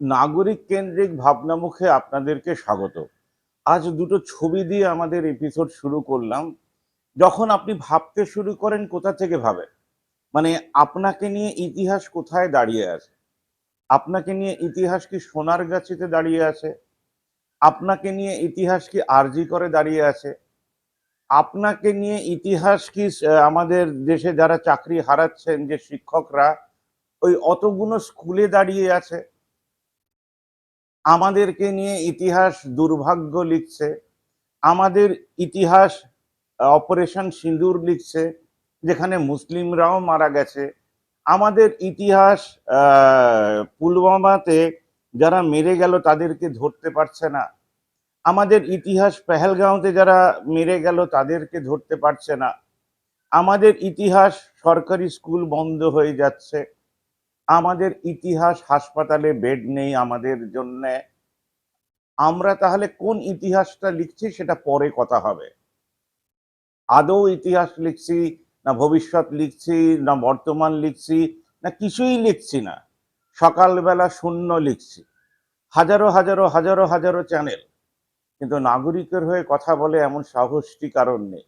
নাগরিক কেন্দ্রিক ভাবনামুখে আপনাদেরকে স্বাগত। আজ দুটো ছবি দিয়ে আমাদের এপিসোড শুরু করলাম। যখন আপনি ভাবতে শুরু করেন, কোথা থেকে ভাবেন? মানে আপনাকে নিয়ে ইতিহাস কোথায় দাঁড়িয়ে আছে? আপনাকে নিয়ে ইতিহাস কি সোনার গাছিতে দাঁড়িয়ে আছে? আপনাকে নিয়ে ইতিহাস কি আরজি করে দাঁড়িয়ে আছে? আপনাকে নিয়ে ইতিহাস কি আমাদের দেশে যারা চাকরি হারাচ্ছেন, যে শিক্ষকরা, ওই অতগুলো স্কুলে দাঁড়িয়ে আছে? আমাদেরকে নিয়ে ইতিহাস দুর্ভাগ্য লিখছে, আমাদের ইতিহাস অপারেশন সিঁদুর লিখছে, যেখানে মুসলিমরাও মারা গেছে। আমাদের ইতিহাস পুলওয়ামাতে যারা মেরে গেল তাদেরকে ধরতে পারছে না। আমাদের ইতিহাস পেহেলগাঁওতে যারা মেরে গেল তাদেরকে ধরতে পারছে না। আমাদের ইতিহাস সরকারি স্কুল বন্ধ হয়ে যাচ্ছে। আমাদের ইতিহাস হাসপাতালে বেড নেই আমাদের জন্য, আমরা তাহলে কোন ইতিহাসটা লিখছি সেটা পরে কথা হবে। আদৌ ইতিহাস লিখছি, না ভবিষ্যৎ লিখছি, না বর্তমান লিখছি, না কিছুই লিখছি না। সকালবেলা শূন্য লিখছি। হাজারো হাজারো হাজারো হাজারো চ্যানেল। কিন্তু নাগরিকের হয়ে কথা বলে এমন সাহসটি কারণ নেই।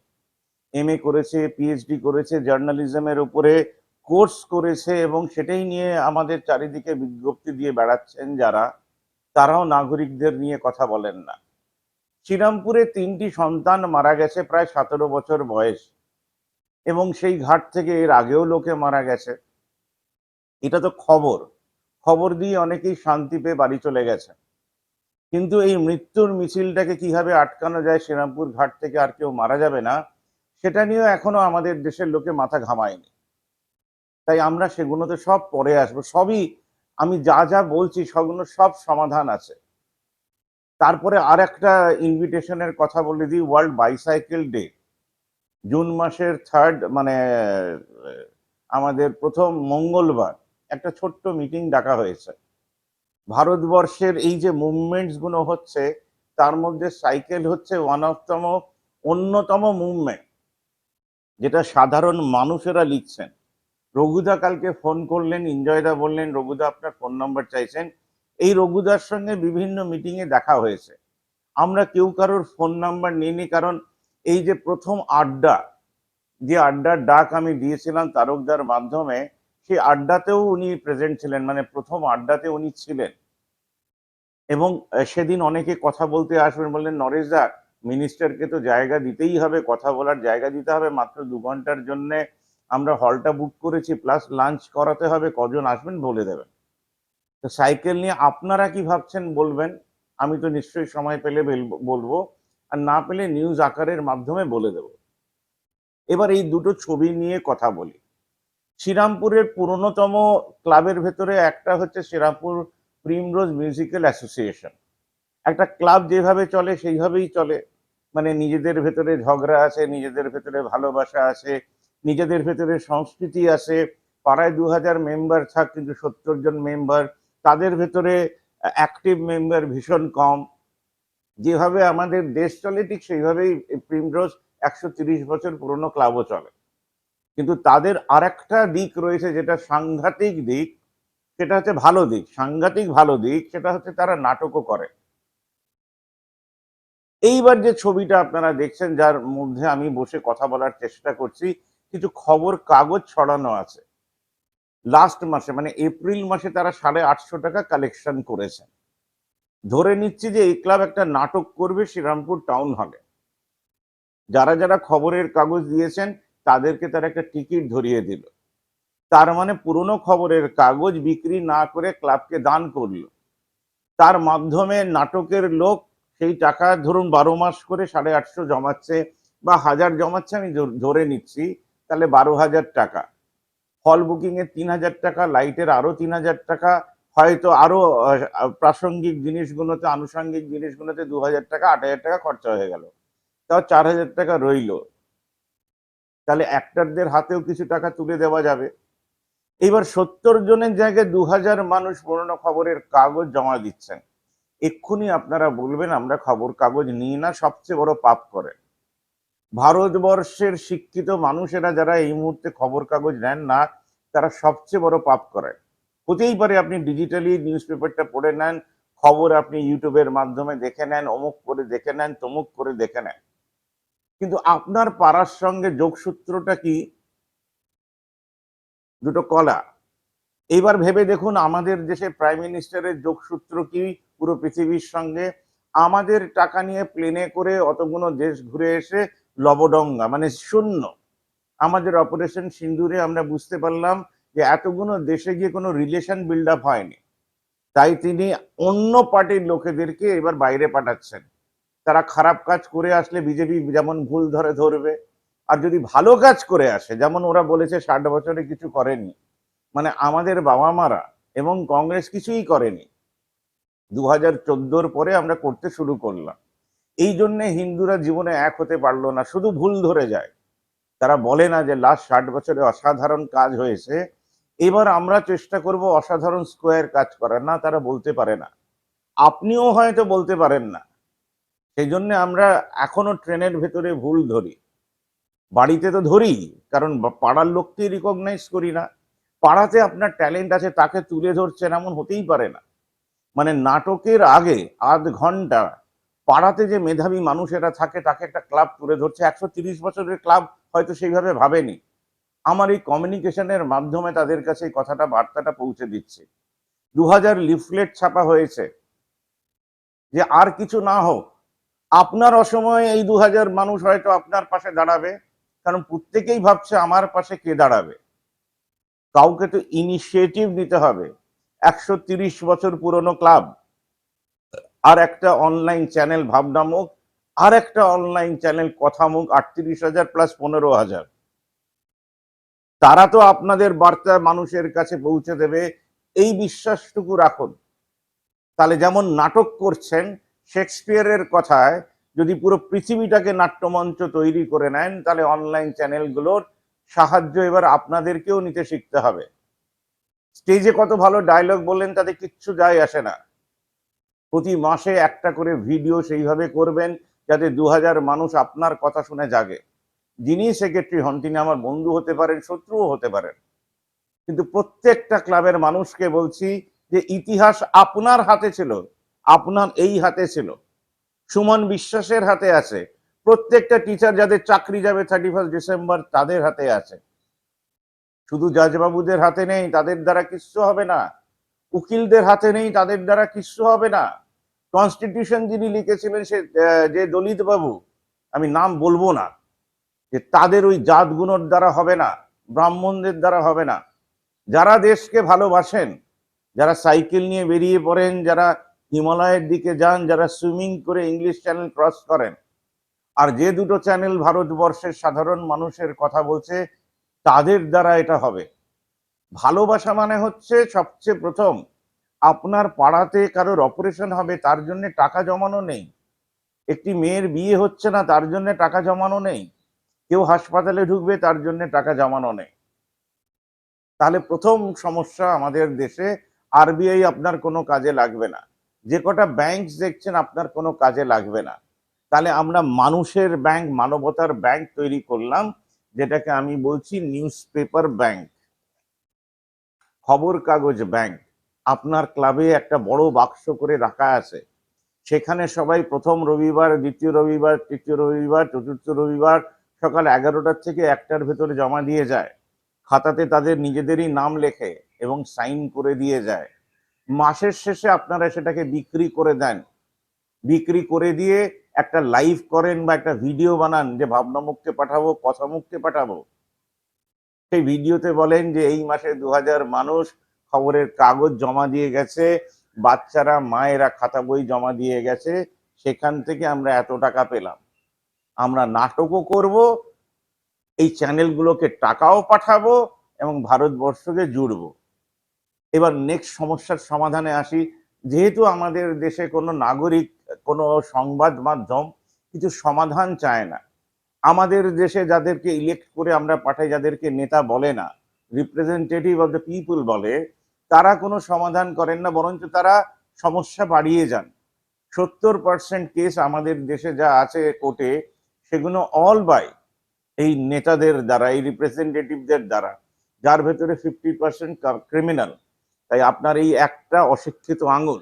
এম করেছে, পিএইচডি করেছে, জার্নালিজমের উপরে কোর্স করেছে এবং সেটাই নিয়ে আমাদের চারিদিকে বিজ্ঞপ্তি দিয়ে বেড়াচ্ছেন যারা, তারাও নাগরিকদের নিয়ে কথা বলেন না। শ্রীরামপুরে তিনটি সন্তান মারা গেছে প্রায় সতেরো বছর বয়স এবং সেই ঘাট থেকে এর আগেও লোকে মারা গেছে। এটা তো খবর। খবর দিয়ে অনেকেই শান্তি পেয়ে বাড়ি চলে গেছে। কিন্তু এই মৃত্যুর মিছিলটাকে কীভাবে আটকানো যায় শ্রীরামপুর ঘাট থেকে আর কেউ মারা যাবে না, সেটা নিয়েও এখনও আমাদের দেশের লোকে মাথা ঘামায়নি। তাই আমরা সেগুলোতে সব পরে আসব। সবই আমি যা যা বলছি সবগুলো সব সমাধান আছে। তারপরে আর একটা ইনভিটেশনের কথা বলে দিই ওয়ার্ল্ড বাইসাইকেল ডে জুন মাসের থার্ড মানে আমাদের প্রথম মঙ্গলবার, একটা ছোট্ট মিটিং ডাকা হয়েছে। ভারতবর্ষের এই যে মুভমেন্টসগুলো হচ্ছে, তার মধ্যে সাইকেল হচ্ছে ওয়ান অফ তম অন্যতম মুভমেন্ট যেটা সাধারণ মানুষেরা লিখছেন। রঘুদা কালকে ফোন করলেন ইঞ্জয়দা বললেন, রঘুদা, আপনার ফোন নাম্বার চাইছেন। এই রঘুদার সঙ্গে বিভিন্ন মিটিংয়ে দেখা হয়েছে। আমরা কেউ কারোর ফোন নাম্বার নিইনি, কারণ এই যে প্রথম আড্ডা, যে আড্ডার ডাক আমি দিয়েছিলাম তারকদার মাধ্যমে, সেই আড্ডাতেও উনি প্রেজেন্ট ছিলেন মানে প্রথম আড্ডাতে উনি ছিলেন। এবং সেদিন অনেকে কথা বলতে আসবেন, বললেন, নরেশ দা মিনিস্টারকে তো জায়গা দিতেই হবে, কথা বলার জায়গা দিতে হবে, মাত্র দু ঘণ্টার জন্যে আমরা হলটা বুক করেছি প্লাস লাঞ্চ করাতে হবে, কজন আসবেন বলে দেবেন। তো সাইকেল নিয়ে আপনারা কি ভাবছেন বলবেন? আমি তো নিশ্চয়ই সময় পেলে বেল- বলব, আর না পেলে নিউজ আকারের মাধ্যমে বলে দেব। এবার এই দুটো ছবি নিয়ে কথা বলি। শ্রীরামপুরের পুরনোতম ক্লাবের ভেতরে একটা হচ্ছে শ্রীরামপুর প্রিমরোজ মিউজিক্যাল অ্যাসোসিয়েশন একটা ক্লাব যেভাবে চলে, সেইভাবেই চলে। মানে নিজেদের ভেতরে ঝগড়া আছে, নিজেদের ভেতরে ভালোবাসা আছে নিজেদের ভেতরে সংস্কৃতি আছে পাড়ায় দু হাজার মেম্বার থাক কিন্তু সত্তর জন মেম্বার তাদের ভেতরে অ্যাক্টিভ মেম্বার ভীষণ কম। যেভাবে আমাদের দেশ চলে, ঠিক সেইভাবেই প্রিমরোজ একশো তিরিশ বছর পুরনো ক্লাবও চলে। কিন্তু তাদের আরেকটা দিক রয়েছে যেটা সাংঘাতিক দিক, সেটা হচ্ছে ভালো দিক। সাংঘাতিক ভালো দিক, সেটা হচ্ছে তারা নাটকও করে। এইবার যে ছবিটা আপনারা দেখছেন, যার মধ্যে আমি বসে কথা বলার চেষ্টা করছি কিছু খবর, কাগজ ছড়ানো আছে। লাস্ট মাসে মানে এপ্রিল মাসে তারা সাড়ে আটশো টাকা কালেকশন করেছেন। ধরে নিচ্ছি যে এই ক্লাব একটা নাটক করবে শ্রীরামপুর টাউন হলে যারা যারা খবরের কাগজ দিয়েছেন, তাদেরকে তারা একটা টিকিট ধরিয়ে দিল। তার মানে পুরনো খবরের কাগজ বিক্রি না করে ক্লাবকে দান করল। তার মাধ্যমে নাটকের লোক সেই টাকা ধরুন বারো মাস করে সাড়ে আটশো জমাচ্ছে বা হাজার জমাচ্ছে, আমি ধরে নিচ্ছি। তাহলে বারো হাজার টাকা। হল বুকিং এর তিন হাজার টাকা লাইটের আরও তিন হাজার টাকা। হয়তো আরও প্রাসঙ্গিক জিনিসগুলোতে, আনুষঙ্গিক জিনিসগুলোতে দু হাজার টাকা, আট হাজার টাকা খরচা হয়ে গেল। তাও চার হাজার টাকা রইল। তাহলে অ্যাক্টারদের হাতেও কিছু টাকা তুলে দেওয়া যাবে। এবার সত্তর জনের জায়গায় দু হাজার মানুষ পুরনো খবরের কাগজ জমা দিচ্ছেন। এক্ষুনি আপনারা বলবেন, আমরা খবর কাগজ নিই না, সবচেয়ে বড় পাপ করে ভারতবর্ষের শিক্ষিত মানুষেরা যারা এই মুহূর্তে খবর কাগজ নেন না, তারা সবচেয়ে বড় পাপ করে হতেই পারে আপনি ডিজিটালি নিউজ পেপারটা পড়ে নেন, খবর আপনি ইউটিউবের মাধ্যমে দেখে নেন, অমুক করে দেখে নেন, তমুক করে দেখে নেন। কিন্তু আপনার পাড়ার সঙ্গে যোগসূত্রটা কি? দুটো কলা। এইবার ভেবে দেখুন, আমাদের দেশে প্রাইম মিনিস্টারের যোগসূত্র কি পুরো পৃথিবীর সঙ্গে? আমাদের টাকা নিয়ে প্লেনে করে অতগুলো দেশ ঘুরে এসে লবডঙ্গা মানে শূন্য। আমাদের অপারেশন সিন্দুরে আমরা বুঝতে পারলাম যে এতগুলো দেশে গিয়ে কোনো রিলেশন বিল্ড আপ হয়নি। তাই তিনি অন্য পার্টির লোকেদেরকে এবার বাইরে পাঠাচ্ছেন। তারা খারাপ কাজ করে আসলে বিজেপি যেমন ভুল ধরে ধরবে, আর যদি ভালো কাজ করে আসে, যেমন ওরা বলেছে ষাট বছরে কিছু করেনি মানে আমাদের বাবা মারা এবং কংগ্রেস কিছুই করেনি। দু হাজার পরে আমরা করতে শুরু করলাম। এই জন্যে হিন্দুরা জীবনে এক হতে পারল না, শুধু ভুল ধরে যায়। তারা বলে না যে লাস্ট ষাট বছরে অসাধারণ কাজ হয়েছে, এবার আমরা চেষ্টা করব অসাধারণ স্কোয়ার কাজ করার। না, তারা বলতে পারে না। আপনিও হয়তো বলতে পারেন না। সেই জন্য আমরা এখনও ট্রেনের ভেতরে ভুল ধরি। বাড়িতে তো ধরি, কারণ পাড়ার লোককেই রিকগনাইজ করি না। পাড়াতে আপনার ট্যালেন্ট আছে, তাকে তুলে ধরছেন এমন হতেই পারে না। মানে নাটকের আগে আধ ঘণ্টা পাড়াতে যে মেধাবী মানুষেরা থাকে, তাকে একটা ক্লাব তুলে ধরছে। একশো তিরিশ বছরের ক্লাব হয়তো সেইভাবে ভাবেনি। আমার এই কমিউনিকেশনের মাধ্যমে তাদের কাছে এই কথাটা, বার্তাটা পৌঁছে দিচ্ছে। দু হাজার লিফলেট ছাপা হয়েছে যে আর কিছু না হোক, আপনার অসময়ে এই দু হাজার মানুষ হয়তো আপনার পাশে দাঁড়াবে, কারণ প্রত্যেকেই ভাবছে আমার পাশে কে দাঁড়াবে। কাউকে তো ইনিশিয়েটিভ নিতে হবে। একশো বছর পুরনো ক্লাব আর একটা অনলাইন চ্যানেল ভাবনামুখ আর একটা অনলাইন চ্যানেল কথামুখ আটত্রিশ হাজার প্লাস পনেরো হাজার। তারা তো আপনাদের বার্তা মানুষের কাছে পৌঁছে দেবে, এই বিশ্বাসটুকু রাখুন। তাহলে যেমন নাটক করছেন, শেক্সপিয়ারের কথায় যদি পুরো পৃথিবীটাকে নাট্যমঞ্চ তৈরি করে নেন, তাহলে অনলাইন চ্যানেলগুলোর সাহায্য এবার আপনাদেরকেও নিতে শিখতে হবে। স্টেজে কত ভালো ডায়লগ বললেন, তাতে কিচ্ছু যায় আসে না। প্রতি মাসে একটা করে ভিডিও সেইভাবে করবেন যাতে দু হাজার মানুষ আপনার কথা শুনে জাগে। যিনি সেক্রেটারি হন, তিনি আমার বন্ধু হতে পারেন, শত্রুও হতে পারেন। কিন্তু প্রত্যেকটা ক্লাবের মানুষকে বলছি যে, ইতিহাস আপনার হাতে ছিল, আপনার এই হাতে ছিল। সুমন বিশ্বাসের হাতে আছে। প্রত্যেকটা টিচার যাদের চাকরি যাবে থার্টি ফার্স্ট ডিসেম্বর তাদের হাতে আছে। শুধু জাজবাবুদের হাতে নেই, তাদের দ্বারা কিচ্ছু হবে না। উকিলদের হাতে নেই, তাদের দ্বারা কিচ্ছু হবে না। কনস্টিটিউশন যিনি লিখেছিলেন সে যে দলিত বাবু আমি নাম বলব না, যে তাদের ওই জাতগুণর দ্বারা হবে না, ব্রাহ্মণদের দ্বারা হবে না। যারা দেশকে ভালোবাসেন, যারা সাইকেল নিয়ে বেরিয়ে পড়েন, যারা হিমালয়ের দিকে যান, যারা সুইমিং করে ইংলিশ চ্যানেল ক্রস করেন, আর যে দুটো চ্যানেল ভারতবর্ষের সাধারণ মানুষের কথা বলছে, তাদের দ্বারা এটা হবে। ভালোবাসা মানে হচ্ছে সবচেয়ে প্রথম আপনার পাড়াতে কারোর অপারেশন হবে, তার জন্য টাকা জমানো নেই। একটি মেয়ের বিয়ে হচ্ছে না, তার জন্য টাকা জমানো নেই। কেউ হাসপাতালে ঢুকবে, তার জন্য টাকা জমানো নেই। তাহলে প্রথম সমস্যা আমাদের দেশে, আরবিআই আপনার কোনো কাজে লাগবে না। যে কটা ব্যাংক দেখছেন, আপনার কোনো কাজে লাগবে না। তাহলে আমরা মানুষের ব্যাংক মানবতার ব্যাংক তৈরি করলাম, যেটাকে আমি বলছি নিউজ পেপার ব্যাংক খবর কাগজ ব্যাংক আপনার ক্লাবে একটা বড় বাক্স করে রাখা আছে। সেখানে সবাই প্রথম রবিবার, দ্বিতীয় রবিবার, তৃতীয় রবিবার, চতুর্থ রবিবার সকাল এগারোটার থেকে একটার ভেতরে জমা দিয়ে যায়। খাতাতে তাদের নিজেদেরই নাম লেখে এবং সাইন করে দিয়ে যায়। মাসের শেষে আপনারা সেটাকে বিক্রি করে দেন। বিক্রি করে দিয়ে একটা লাইভ করেন বা একটা ভিডিও বানান যে ভাবনামুখকে পাঠাবো কথামুখকে পাঠাবো। সেই ভিডিওতে বলেন যে এই মাসে দু হাজার মানুষ খবরের কাগজ জমা দিয়ে গেছে, বাচ্চারা, মায়েরা খাতা বই জমা দিয়ে গেছে, সেখান থেকে আমরা এত টাকা পেলাম। আমরা নাটকও করব, এই চ্যানেলগুলোকে টাকাও পাঠাবো এবং ভারতবর্ষকে জুড়বো। এবার নেক্সট সমস্যার সমাধানে আসি। যেহেতু আমাদের দেশে কোনো নাগরিক, কোনো সংবাদ মাধ্যম কিছু সমাধান চায় না, আমাদের দেশে যাদেরকে ইলেক্ট করে আমরা পাঠাই, যাদেরকে নেতা বলে না রিপ্রেজেন্টেটিভ অফ দ্য পিপুল বলে তারা কোনো সমাধান করেন না, বরঞ্চ তারা সমস্যা বাড়িয়ে যান। সত্তর পার্সেন্ট কেস আমাদের দেশে যা আছে কোর্টে, সেগুলো অল বাই এই নেতাদের দ্বারা, এই রিপ্রেজেন্টেটিভদের দ্বারা। যার ভেতরে ফিফটি পার্সেন্ট ক্রিমিনাল তাই আপনার এই একটা অশিক্ষিত আঙুল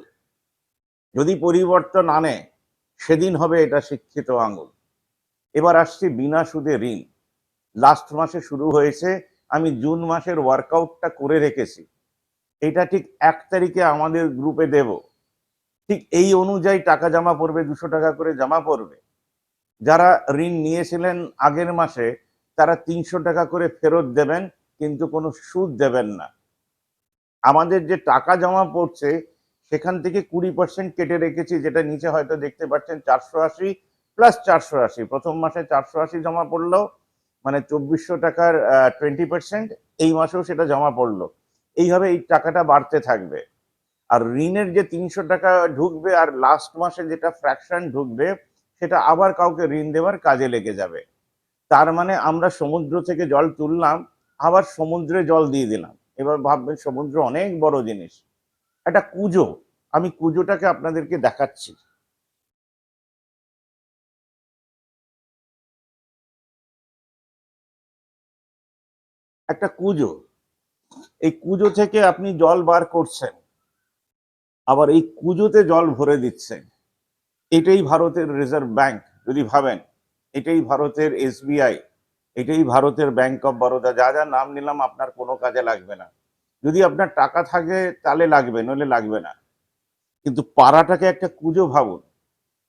যদি পরিবর্তন আনে, সেদিন হবে এটা শিক্ষিত আঙুল। এবার আসছি বিনা সুদে ঋণ। লাস্ট মাসে শুরু হয়েছে, আমি জুন মাসের ওয়ার্কআউটটা করে রেখেছি। এটা ঠিক এক তারিখে আমাদের গ্রুপে দেব। ঠিক এই অনুযায়ী টাকা জমা পড়বে, দুশো টাকা করে জমা পড়বে। যারা ঋণ নিয়েছিলেন আগের মাসে, তারা তিনশো টাকা করে ফেরত দেবেন, কিন্তু কোনো সুদ দেবেন না। আমাদের যে টাকা জমা পড়ছে, সেখান থেকে কুড়ি পার্সেন্ট কেটে রেখেছি, যেটা নিচে হয়তো দেখতে পাচ্ছেন চারশো আশি প্লাস চারশো আশি। প্রথম মাসে চারশো আশি জমা পড়ল মানে চব্বিশশো টাকার টোয়েন্টি পার্সেন্ট এই মাসেও সেটা জমা পড়ল। এইভাবে এই টাকাটা বাড়তে থাকবে। আর ঋণের যে তিনশো টাকা ঢুকবে আর লাস্ট মাসে যেটা ফ্র্যাকশন ঢুকবে, সেটা আবার কাউকে ঋণ দেওয়ার কাজে লেগে যাবে। তার মানে আমরা সমুদ্র থেকে জল তুললাম, আবার সমুদ্রে জল দিয়ে দিলাম। এবার ভাববেন সমুদ্র অনেক বড় জিনিস। একটা কুজো, আমি কুজোটাকে আপনাদেরকে দেখাচ্ছি। একটা কুজো এই কুজো থেকে আপনি জল বার করছেন, আবার এই কুজোতে জল ভরে দিচ্ছেন। এটাই ভারতের রিজার্ভ ব্যাংক, যদি ভাবেন। এটাই ভারতের এসবিআই, এটাই ভারতের ব্যাংক অফ বরোদা। যা যা নাম নিলাম, আপনার কোনো কাজে লাগবে না। যদি আপনার টাকা থাকে, তাহলে লাগবে, নইলে লাগবে না। কিন্তু পাড়াটাকে একটা কুজো ভাবুন।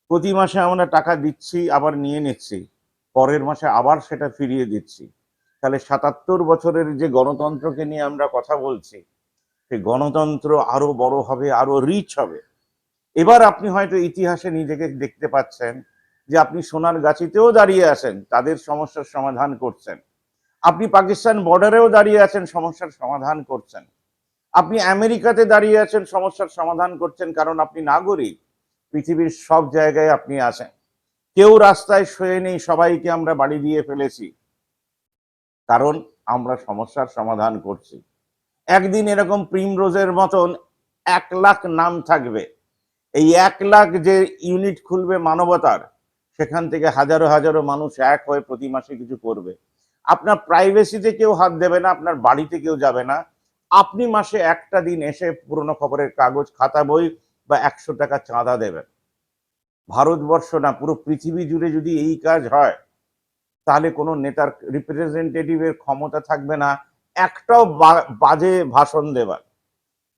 প্রতি মাসে আমরা টাকা দিচ্ছি, আবার নিয়ে নিচ্ছি। পরের মাসে আবার সেটা ফিরিয়ে দিচ্ছি। তাহলে সাতাত্তর বছরের যে গণতন্ত্রকে নিয়ে আমরা কথা বলছি, সেই গণতন্ত্র আরও বড় হবে, আরও রিচ হবে। এবার আপনি হয়তো ইতিহাসে নিজেকে দেখতে পাচ্ছেন যে আপনি সোনার গাছিতেও দাঁড়িয়ে আছেন, তাদের সমস্যার সমাধান করছেন। আপনি পাকিস্তান বর্ডারেও দাঁড়িয়ে আছেন, সমস্যার সমাধান করছেন। আপনি আমেরিকাতে দাঁড়িয়ে আছেন, সমস্যার সমাধান করছেন, কারণ আপনি নাগরিক। পৃথিবীর সব জায়গায় আপনি আছেন। কেউ রাস্তায় শুয়ে নেই, সবাইকে আমরা বাড়ি দিয়ে ফেলেছি। কারণ আমরা সমস্যার সমাধান করছি। একদিন এরকম প্রিমরোজের মতন এক লাখ নাম থাকবে। এই এক লাখ যে ইউনিট খুলবে মানবতার, সেখান থেকে হাজারো হাজারো মানুষ এক হয়ে প্রতি মাসে কিছু করবে। আপনার প্রাইভেসিতে কেউ হাত দেবে না, আপনার বাড়িতে কেউ যাবে না। আপনি মাসে একটা দিন এসে পুরনো খবরের কাগজ, খাতা, বই বা একশো টাকা চাঁদা দেবেন। ভারতবর্ষ না, পুরো পৃথিবী জুড়ে যদি এই কাজ হয় তাহলে কোনো নেতার রিপ্রেজেন্টেটিভের ক্ষমতা থাকবে না। একটাও বাজে ভাষণ দেবার।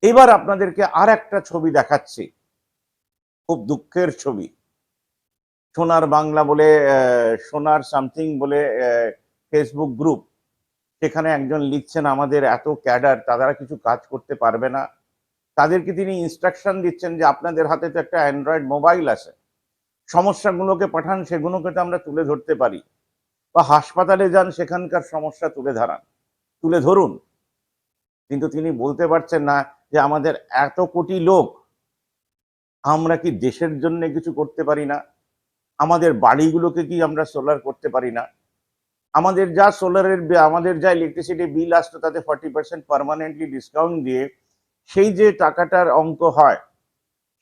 এবার আপনাদেরকে আর একটা ছবি দেখাচ্ছি। খুব দুঃখের ছবি। সোনার বাংলা বলে সোনার সামথিং বলে ফেসবুক গ্রুপ সেখানে একজন লিখছেন, আমাদের এত ক্যাডার, তারা কিছু কাজ করতে পারবে না। তাদেরকে তিনি ইনস্ট্রাকশন দিচ্ছেন যে, আপনাদের হাতে তো একটা অ্যান্ড্রয়েড মোবাইল আছে। সমস্যাগুলোকে পাঠান, সেগুলোকে তো আমরা তুলে ধরতে পারি। বা হাসপাতালে যান, সেখানকার সমস্যা তুলে ধরান, তুলে ধরুন। কিন্তু তিনি বলতে পারছেন না যে আমাদের এত কোটি লোক, আমরা কি দেশের জন্য কিছু করতে পারি না? আমাদের বাড়িগুলোকে কি আমরা সোলার করতে পারি না? আমাদের যা সোলারের আমাদের যা ইলেকট্রিসিটি বিল আসতো, তাতে ফর্টি পার্সেন্ট পারমানেন্টলি ডিসকাউন্ট দিয়ে সেই যে টাকাটার অঙ্ক হয়,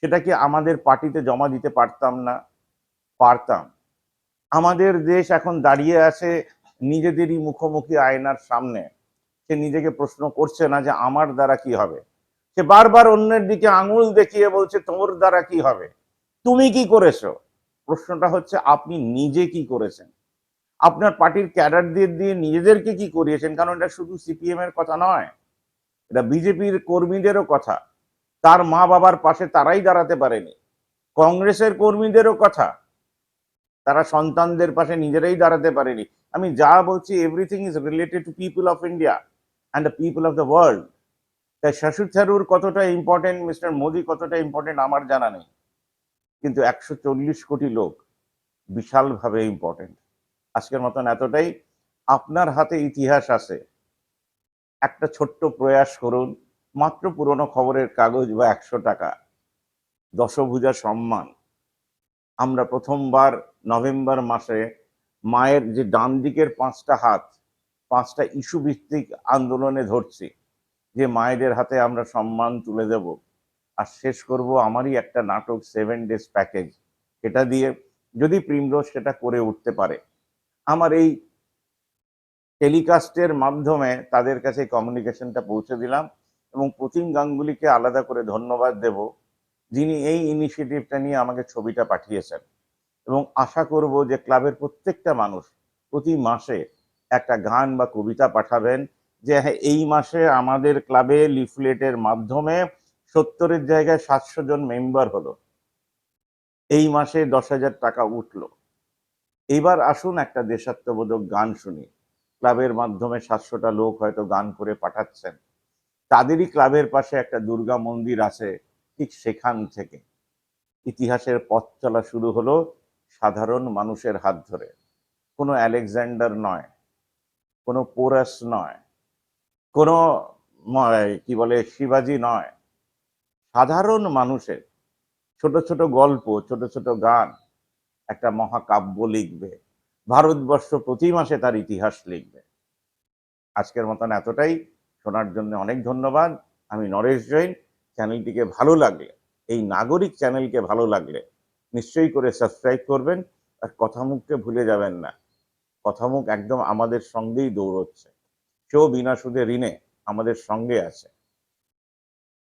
সেটা কি আমাদের পার্টিতে জমা দিতে পারতাম না? পারতাম। আমাদের দেশ এখন দাঁড়িয়ে আছে নিজেদেরই মুখোমুখি আয়নার সামনে। সে নিজেকে প্রশ্ন করছে না যে আমার দ্বারা কি হবে? সে বারবার অন্যের দিকে আঙুল দেখিয়ে বলছে, তোর দ্বারা কি হবে? তুমি কি করেছ? প্রশ্নটা হচ্ছে, আপনি নিজে কি করেছেন? আপনার পার্টির ক্যাডারদের দিয়ে নিজেদেরকে কি করিয়েছেন? কারণ এটা শুধু সিপিএম এর কথা নয়, এটা বিজেপির কর্মীদেরও কথা। তার মা বাবার পাশে তারাই দাঁড়াতে পারেনি। কংগ্রেসের কর্মীদেরও কথা। তারা সন্তানদের পাশে নিজেরাই দাঁড়াতে পারেনি। আমি যা বলছি everything is related to people of India and the people of the world তাই শশী থারুর কতটা ইম্পর্টেন্ট মিস্টার মোদি কতটা ইম্পর্টেন্ট আমার জানা নেই। কিন্তু একশো চল্লিশ কোটি লোক বিশালভাবে ইম্পর্টেন্ট আজকের মতন এতটাই। আপনার হাতে ইতিহাস আছে। একটা ছোট্ট প্রয়াস করুন, মাত্র পুরনো খবরের কাগজ বা একশো টাকা। দশভুজা সম্মান। আমরা প্রথমবার নভেম্বর মাসে মায়ের যে ডান দিকের পাঁচটা হাত, পাঁচটা ইস্যু ভিত্তিক আন্দোলনে ধরছি, যে মায়েদের হাতে আমরা সম্মান তুলে দেব। আর শেষ করব আমারই একটা নাটক সেভেন ডেজ প্যাকেজ এটা দিয়ে যদি প্রিমরোজ সেটা করে উঠতে পারে। আমার এই টেলিকাস্টের মাধ্যমে তাদের কাছে কমিউনিকেশনটা পৌঁছে দিলাম এবং প্রতিম গাঙ্গুলিকে আলাদা করে ধন্যবাদ দেব। যিনি এই ইনিশিয়েটিভটা নিয়ে আমাকে ছবিটা পাঠিয়েছেন। এবং আশা করব যে ক্লাবের প্রত্যেকটা মানুষ প্রতি মাসে একটা গান বা কবিতা পাঠাবেন যে হ্যাঁ এই মাসে আমাদের ক্লাবে লিফলেটের মাধ্যমে সত্তরের জায়গায় সাতশো জন মেম্বার হলো। এই মাসে দশ হাজার টাকা উঠল। এবার আসুন একটা দেশাত্মবোধক গান শুনি। ক্লাবের মাধ্যমে সাতশোটা লোক হয়তো গান করে পাঠাচ্ছেন। তাদেরই ক্লাবের পাশে একটা দুর্গা মন্দির আছে। ঠিক সেখান থেকে। ইতিহাসের পথ চলা শুরু হলো সাধারণ মানুষের হাত ধরে। কোনো আলেকজান্ডার নয়, কোনো পোরাস নয়, কোনো কি বলে, শিবাজি নয়। সাধারণ মানুষের ছোট ছোট গল্প, ছোট ছোট গান একটা মহাকাব্য লিখবে। ভারতবর্ষ প্রতি মাসে তার ইতিহাস লিখবে। আজকের মতন এতটাই। শোনার জন্য অনেক ধন্যবাদ। আমি নরেশ জৈন। চ্যানেলটিকে ভালো লাগলে, এই নাগরিক চ্যানেলকে ভালো লাগলে নিশ্চয়ই করে সাবস্ক্রাইব করবেন আর কথামুখকে ভুলে যাবেন না। কথামুখ একদম আমাদের সঙ্গেই দৌড়চ্ছে। সেও বিনা সুদে ঋণে আমাদের সঙ্গে আছে।